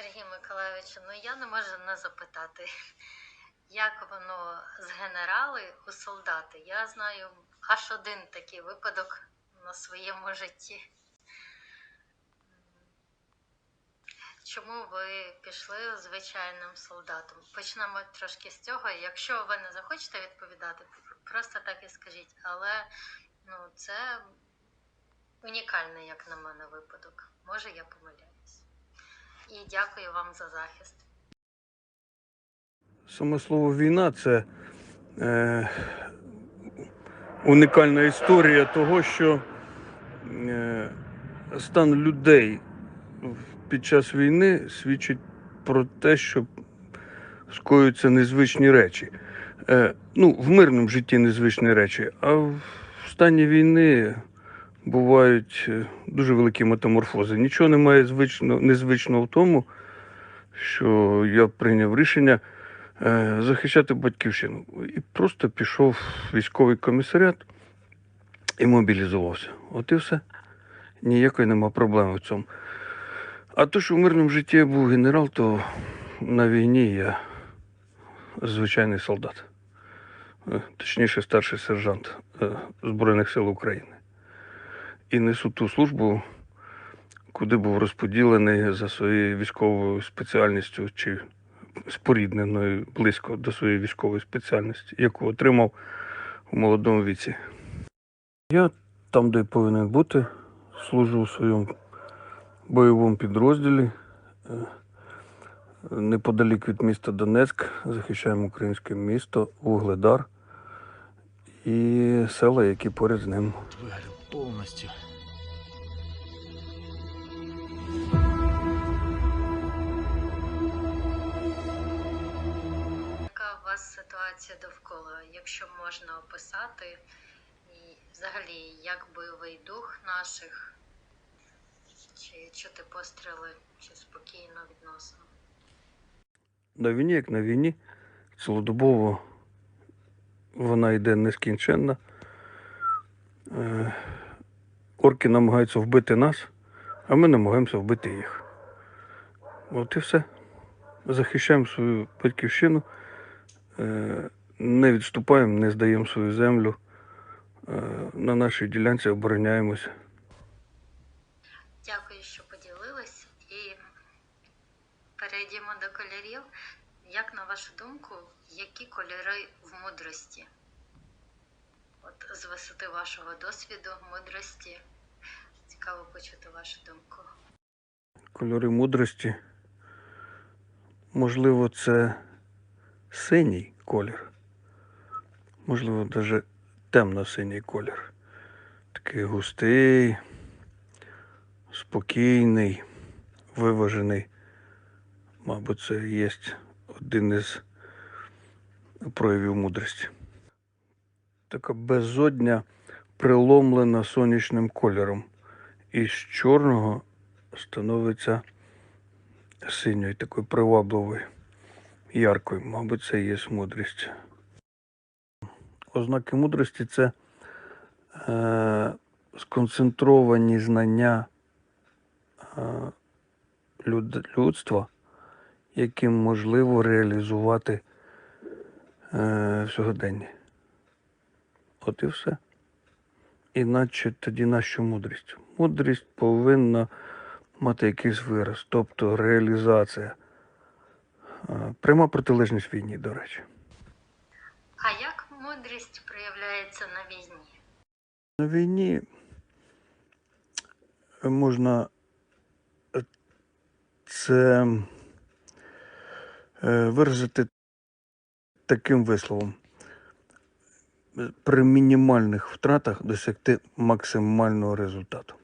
Сергій Миколайович, ну я не можу не запитати, як воно з генерали у солдати. Я знаю аж один такий випадок на своєму житті. Чому ви пішли звичайним солдатом? Почнемо трошки з цього. Якщо ви не захочете відповідати, просто так і скажіть. Але ну, це унікальний, як на мене, випадок. Може, я помиляюсь. І дякую вам за захист. Саме слово війна це е, унікальна історія того, що е, стан людей під час війни свідчить про те, що скоюються незвичні речі. Е, ну, в мирному житті незвичні речі, а в стані війни бувають е, дуже великі метаморфози. Нічого немає звично, незвичного в тому, що я прийняв рішення е, захищати батьківщину. І просто пішов в військовий комісаріат і мобілізувався. От і все. Ніякої нема проблеми в цьому. А то, що в мирному житті я був генерал, то на війні я звичайний солдат. Е, Точніше, старший сержант Збройних сил України. І несу ту службу, куди був розподілений за своєю військовою спеціальністю чи спорідненою близько до своєї військової спеціальності, яку отримав у молодому віці. Я там, де повинен бути, служу у своєму бойовому підрозділі. е, Неподалік від міста Донецьк захищаємо українське місто, Угледар і села, які поряд з ним. Повністю. Яка у вас ситуація довкола, якщо можна описати, і взагалі як бойовий дух наших, чи чути постріли, чи спокійно відносно? На війні, як на війні, цілодобово вона йде нескінченна. Орки намагаються вбити нас, а ми намагаємося вбити їх. От і все. Захищаємо свою батьківщину, е, не відступаємо, не здаємо свою землю. Е, На нашій ділянці обороняємося. Дякую, що поділились. І перейдімо до кольорів. Як на вашу думку, які кольори в мудрості? От з висоти вашого досвіду, мудрості. Цікаво почути вашу думку. Кольори мудрості. Можливо, це синій колір. Можливо, навіть темно-синій колір. Такий густий, спокійний, виважений. Мабуть, це є один із проявів мудрості. Така безодня приломлена сонячним кольором. І з чорного становиться синьою, такою привабливою, яркою. Мабуть, це і є мудрість. Ознаки мудрості це е, сконцентровані знання е, люд, людства, яким можливо реалізувати е, в сьогоденні. От і все. Іначе тоді нащо мудрість? Мудрість повинна мати якийсь вираз, тобто реалізація. Пряма протилежність війні, до речі. А як мудрість проявляється на війні? На війні можна е, це е, виразити таким висловом. При мінімальних втратах досягти максимального результату.